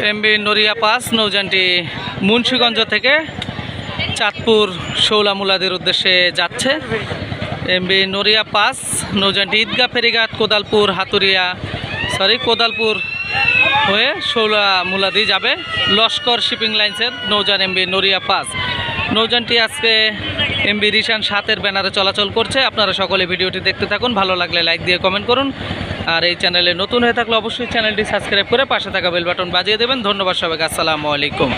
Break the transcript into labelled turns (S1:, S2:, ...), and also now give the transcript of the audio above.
S1: MB নড়িয়া pass, নৌযানটি মুন্সীগঞ্জ থেকে চাঁদপুর শৌলা মুলাদের উদ্দেশ্যে যাচ্ছে। এমবি নড়িয়া পাস, নৌযানটি ঈদগা ফেরিঘাট, কোদালপুর হাতুরিয়া সরি কোদালপুর হয়ে শৌলা মুলাদি যাবে। লস্কর শিপিং লাইন্সের নৌযান এমবি নড়িয়া পাস। নৌযানটি আজকে এমবি রিশান সাতের ব্যানারে চলাচল করছে। আপনারা সকলে ভিডিওটি দেখতে থাকুন। ভালো লাগলে লাইক দিয়ে কমেন্ট করুন। আর এই চ্যানেলে নতুন হয়ে থাকলে অবশ্যই চ্যানেলটি সাবস্ক্রাইব করে পাশে থাকা বেল বাটন বাজিয়ে দেবেন ধন্যবাদ সবাইকে, আসসালামু আলাইকুম!